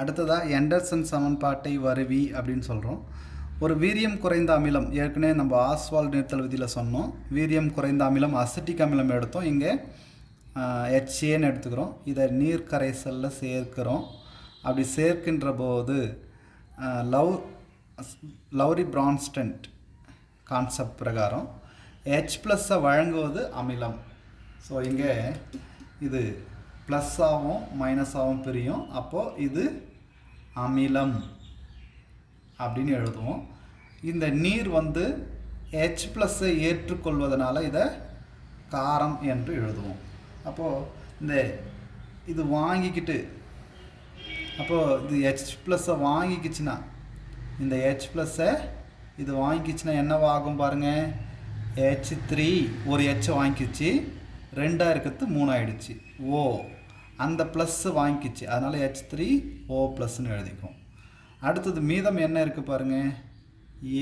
அடுத்ததாக எண்டர்சன் சமன்பாட்டை வருவி அப்படின்னு சொல்கிறோம் ஒரு வீரியம் குறைந்த அமிலம் ஏற்கனவே நம்ம ஆஸ்வால் நிறுத்தல் விதியில் சொன்னோம். வீரியம் குறைந்த அமிலம் அசிட்டிக் அமிலம் எடுத்தோம். இங்கே ஹெச்ஏன்னு எடுத்துக்கிறோம். இதை நீர் கரைசலில் சேர்க்கிறோம். அப்படி சேர்க்கின்ற போது லவ் லவ்ரி பிரான்ஸ்டன்ட் கான்செப்ட் பிரகாரம் ஹெச் ப்ளஸ்ஸை வழங்குவது அமிலம். ஸோ இங்கே இது ப்ளஸ்ஸாகவும் மைனஸாகவும் பிரியும். அப்போது இது அமிலம் அப்படின்னு எழுதுவோம். இந்த நீர் வந்து ஹெச் ப்ளஸ்ஸை ஏற்றுக்கொள்வதனால இதை காரம் என்று எழுதுவோம். அப்போது இந்த இது வாங்கிக்கிட்டு அப்போது இது ஹெச் ப்ளஸ்ஸை வாங்கிக்கிச்சுன்னா இந்த ஹெச் ப்ளஸ்ஸை இது வாங்கிக்கிச்சுன்னா என்னவாகும் பாருங்கள் ஹெச் த்ரீ ஒரு ஹெச் வாங்கிக்கிச்சு ரெண்டாக இருக்கிறது ஓ அந்த ப்ளஸ்ஸு வாங்கிக்கிச்சு. அதனால் ஹெச் த்ரீ ஓ ப்ளஸ்ன்னு எழுதிக்கும் அடுத்தது மீதம் என்ன இருக்குது பாருங்கள்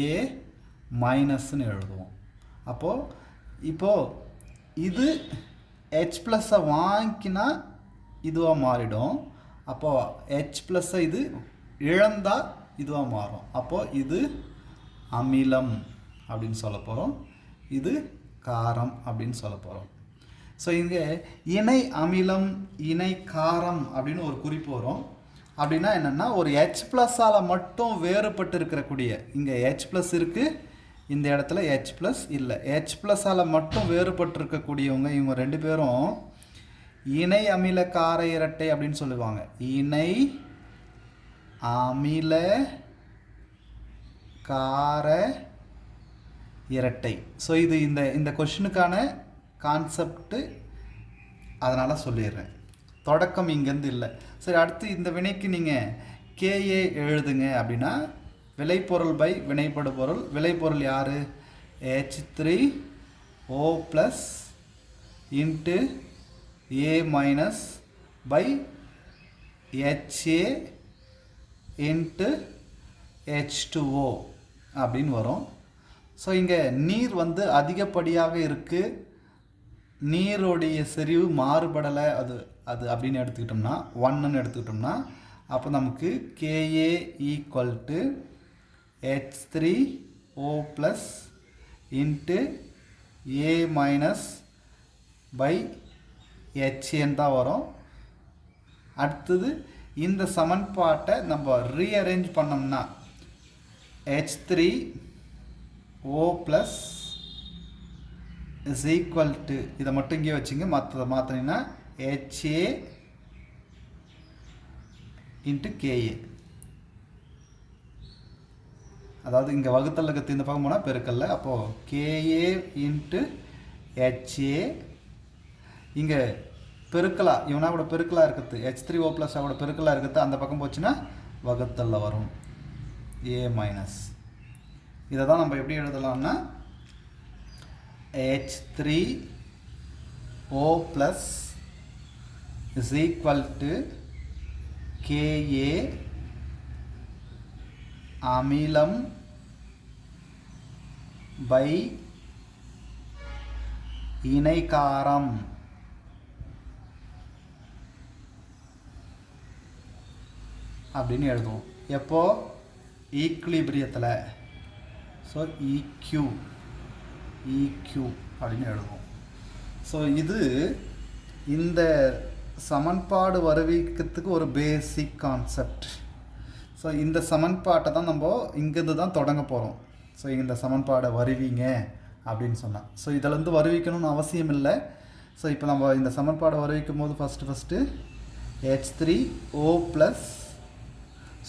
ஏ மைனஸ்ன்னு எழுதுவோம். அப்போது இப்போது இது ஹெச் ப்ளஸ்ஸை வாங்கினா இதுவாக மாறிடும். அப்போது ஹெச் ப்ளஸ்ஸை இது இழந்தால் இதுவாக மாறும். அப்போது இது அமிலம் அப்படின்னு சொல்ல போகிறோம் இது காரம் அப்படின்னு சொல்ல போகிறோம் ஸோ இங்கே இணை அமிலம் இணை காரம் அப்படின்னு ஒரு குறிப்பு வரும். அப்படின்னா என்னென்னா ஒரு ஹெச் ப்ளஸ்ஸால் மட்டும் வேறுபட்டு இருக்கக்கூடிய இங்கே ஹெச் ப்ளஸ் இருக்குது இந்த இடத்துல ஹெச் ப்ளஸ் இல்லை. ஹெச் ப்ளஸ்ஸால் மட்டும் வேறுபட்டு இருக்கக்கூடியவங்க இவங்க ரெண்டு பேரும் இணை அமில கார இரட்டை அப்படின்னு சொல்லுவாங்க. இணை அமில கார இரட்டை. ஸோ இது இந்த இந்த கொஷினுக்கான கான்செப்ட்டு அதனால் சொல்லிடுறேன். தொடக்கம் இங்கேருந்து இல்லை. சரி அடுத்து இந்த வினைக்கு நீங்கள் கேஏ எழுதுங்க அப்படின்னா விளைபொருள் பை வினைப்படு பொருள். விளைபொருள் யார்? H three O plus into A minus by HA into H two O அப்படின்னு வரும். ஸோ இங்கே நீர் வந்து அதிகப்படியாக இருக்குது நீருடைய செறிவு மாறுபடலை அது அது அப்படின்னு எடுத்துக்கிட்டோம்னா ஒன்னுன்னு எடுத்துக்கிட்டோம்னா அப்போ நமக்கு KA equal to H three O plus into A minus by ஹெச்ஏன்னு தான் வரும். அடுத்தது இந்த சமன்பாட்டை நம்ம ரீஅரேஞ்ச் பண்ணோம்னா H three O plus is equal to இதை மட்டும் இங்கே வச்சுங்க மற்றதை மாற்றினீங்கன்னா ஹெச்ஏ இன்ட்டு கேஏ அதாவது இங்கே வகுத்தல் இருக்கிறது இந்த பக்கம் போனால் பெருக்கல்ல. அப்போது கேஏ இன்ட்டு ஹெச்ஏ இங்கே பெருக்கலா இவனா கூட பெருக்கலாக இருக்குது. ஹெச் த்ரீ ஓ ப்ளஸ் அவோட பெருக்கலாக இருக்குது. அந்த பக்கம் போச்சுன்னா வகுத்தல்ல வரும். ஏ மைனஸ் இதை தான் நம்ம எப்படி எழுதலாம்னா H three O plus is equal to KA அமிலம் பை இணைகாரம் அப்படின்னு எழுதுவோம். எப்போ? ஈக்லிபிரியத்தில் ஸோ இக்யூ இக்யூ அப்படின்னு எழுதுவோம். ஸோ இது இந்த சமன்பாடு வருவிக்கிறதுக்கு ஒரு பேசிக் கான்செப்ட் ஸோ இந்த சமன்பாட்டை தான் நம்ம இங்கேருந்து தான் தொடங்க போகிறோம் ஸோ இந்த சமன்பாடை வருவீங்க அப்படின்னு சொன்னால் ஸோ இதிலேருந்து வருவிக்கணும்னு அவசியம் இல்லை. ஸோ இப்போ நம்ம இந்த சமன்பாடை வருவிக்கும் போது first first H three O plus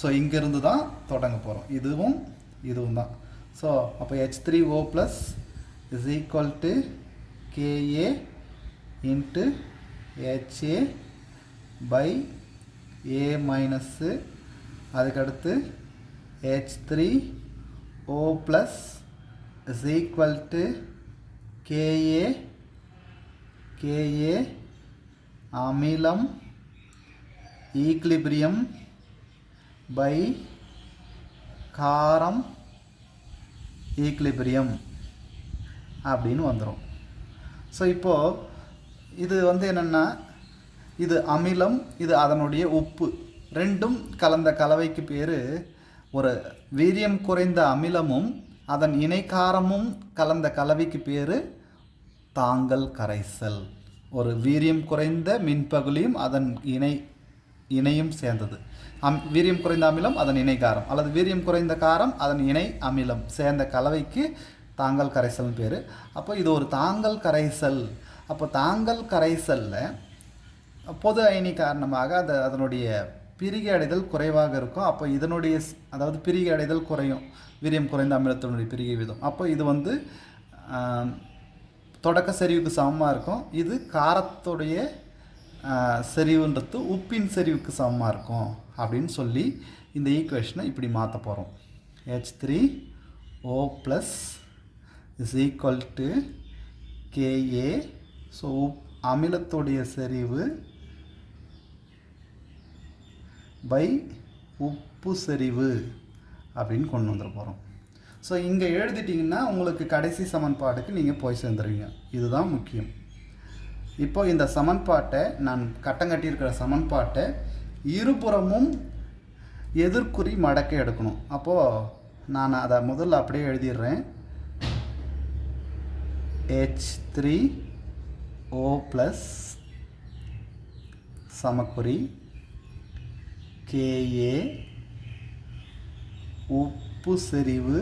so இங்கேருந்து தான் தொடங்க போகிறோம் இதுவும் இதுவும் தான். ஸோ அப்போ H three O plus is equal to KA into HA by A minus அதுக்கடுத்து H three O plus is equal to KA KA அமிலம் ஈக்லிபிரியம் பை காரம் ஈக்லிபிரியம் அப்படின்னு வந்துடும் ஸோ இப்போது இது வந்து என்னென்னா இது அமிலம் இது அதனுடைய உப்பு. ரெண்டும் கலந்த கலவைக்கு பேர் ஒரு வீரியம் குறைந்த அமிலமும் அதன் இணைக்காரமும் கலந்த கலவைக்கு பேர் தாங்கல் கரைசல். ஒரு வீரியம் குறைந்த மின்பகுலியும் அதன் இணை இணையும் சேர்ந்தது. அம் வீரியம் குறைந்த அமிலம் அதன் இணை காரம் அல்லது வீரியம் குறைந்த காரம் அதன் இணை அமிலம் சேர்ந்த கலவைக்கு தாங்கல் கரைசல்னு பேர். அப்போ இது ஒரு தாங்கல் கரைசல். அப்போ தாங்கல் கரைசலில் பொது அயனி காரணமாக அது அதனுடைய பிரிகை அடைதல் குறைவாக இருக்கும். அப்போ இதனுடைய அதாவது பிரிகை அடைதல் குறையும். வீரியம் குறைந்த அமிலத்தினுடைய பிரிகை விதம். அப்போ இது வந்து தொடக்க செறிவுக்கு சமமாக இருக்கும். இது காரத்துடைய செறிவுன்றது உப்பின் செறிவுக்கு சமமாக இருக்கும் அப்படின்னு சொல்லி இந்த ஈக்குவேஷனை இப்படி மாற்ற போகிறோம் H three O plus is equal to KA so அமிலத்துடைய செறிவு பை உப்பு செறிவு அப்படின்னு கொண்டு வந்துட போகிறோம் ஸோ இங்கே எழுதிட்டிங்கன்னா உங்களுக்கு கடைசி சமன்பாடுக்கு நீங்கள் போய் சேர்ந்துருவீங்க. இதுதான் முக்கியம். இப்போ இந்த சமன்பாட்டை நான் கட்டம் கட்டியிருக்கிற சமன்பாட்டை இருபுறமும் எதிர்க்குறி மடக்க எடுக்கணும். அப்போது நான் அதை முதல்ல அப்படியே எழுதிடுறேன். ஹெச் த்ரீ ஓ ப்ளஸ் சமக்குறி கேஏ உப்பு செறிவு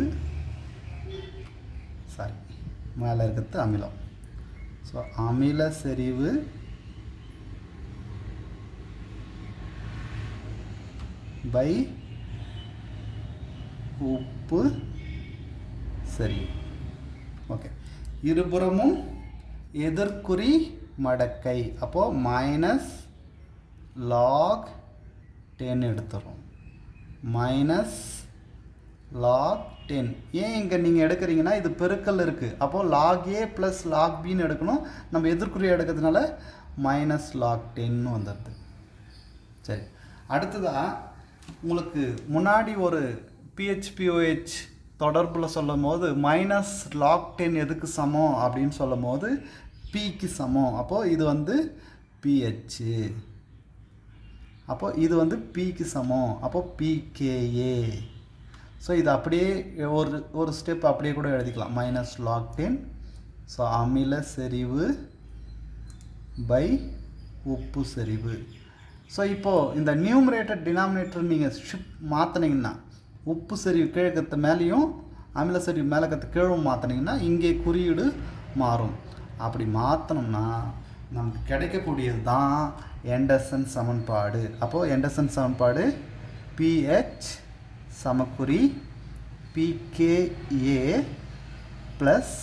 சாரி மேலே இருக்கிறது அமிலம். ஸோ அமில செறிவு பை உப்பு செறிவு. ஓகே இருபுறமும் எதிர்க்குறி மடக்கை. அப்போது மைனஸ் லாக் டென் எடுத்துறோம். மைனஸ் லாக் டென் ஏன் இங்கே நீங்கள் எடுக்கிறீங்கன்னா இது பெருக்கல் இருக்குது அப்போது லாக் ஏ ப்ளஸ் லாக் பின்னு எடுக்கணும். நம்ம எதிர்க்குறி எடுக்கிறதுனால மைனஸ் லாக் டென்னு வந்துடுது சரி. அடுத்ததாக உங்களுக்கு முன்னாடி ஒரு பிஹெச்பிஓஹெச் தொடர்பில் சொல்லும் போது மைனஸ் லாக் டென் எதுக்கு சமம் அப்படின்னு சொல்லும் போது பிக்கு சமம். அப்போது இது வந்து பிஹெச்சு அப்போது இது வந்து பிக்கு சமம். அப்போது பிகேஏ ஸோ இது அப்படியே ஒரு ஒரு ஸ்டெப் அப்படியே கூட எழுதிக்கலாம். மைனஸ் லாக் டென் ஸோ அமில செறிவு பை உப்பு செறிவு. ஸோ இப்போது இந்த நியூமரேட்டர் டினாமினேட்டர் நீங்கள் ஷிஃப்ட் மாற்றினீங்கன்னா உப்பு சரிவு கிழக்கத்து மேலேயும் அமில சரிவு மேலக்கத்து கீழும் மாற்றினீங்கன்னா இங்கே குறியீடு மாறும். அப்படி மாற்றினோம்னா நமக்கு கிடைக்கக்கூடியது தான் எண்டர்சன் சமன்பாடு. அப்போது எண்டர்சன் சமன்பாடு பிஹெச் சமக்குறி பிகேஏ ப்ளஸ்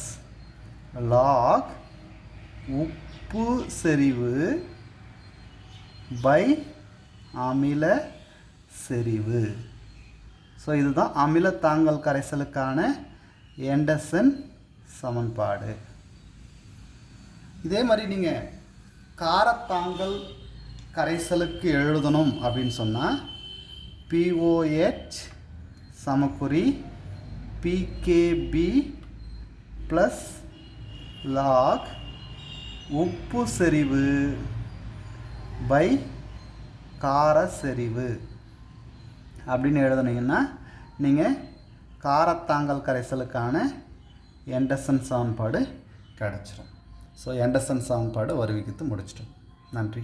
லாக் உப்பு செறிவு பை அமில செறிவு. ஸோ இதுதான் அமில தாங்கல் கரைசலுக்கான எண்டசன் சமன்பாடு. இதே மாதிரி நீங்கள் காரத்தாங்கல் கரைசலுக்கு எழுதணும் அப்படின்னு சொன்னால் பிஓஹெச் சமக்குறி பிகேபி ப்ளஸ் லாக் உப்பு செறிவு பை கார செறிவு அப்படின்னு எழுதுனீங்கன்னா நீங்கள் காரத்தாங்கல் கரைசலுக்கான எண்டர்சன் சமன்பாடு கிடச்சிரும். ஸோ எண்டர்சன் சமன்பாடு வருவிக்கித்து முடிச்சிட்டோம். நன்றி.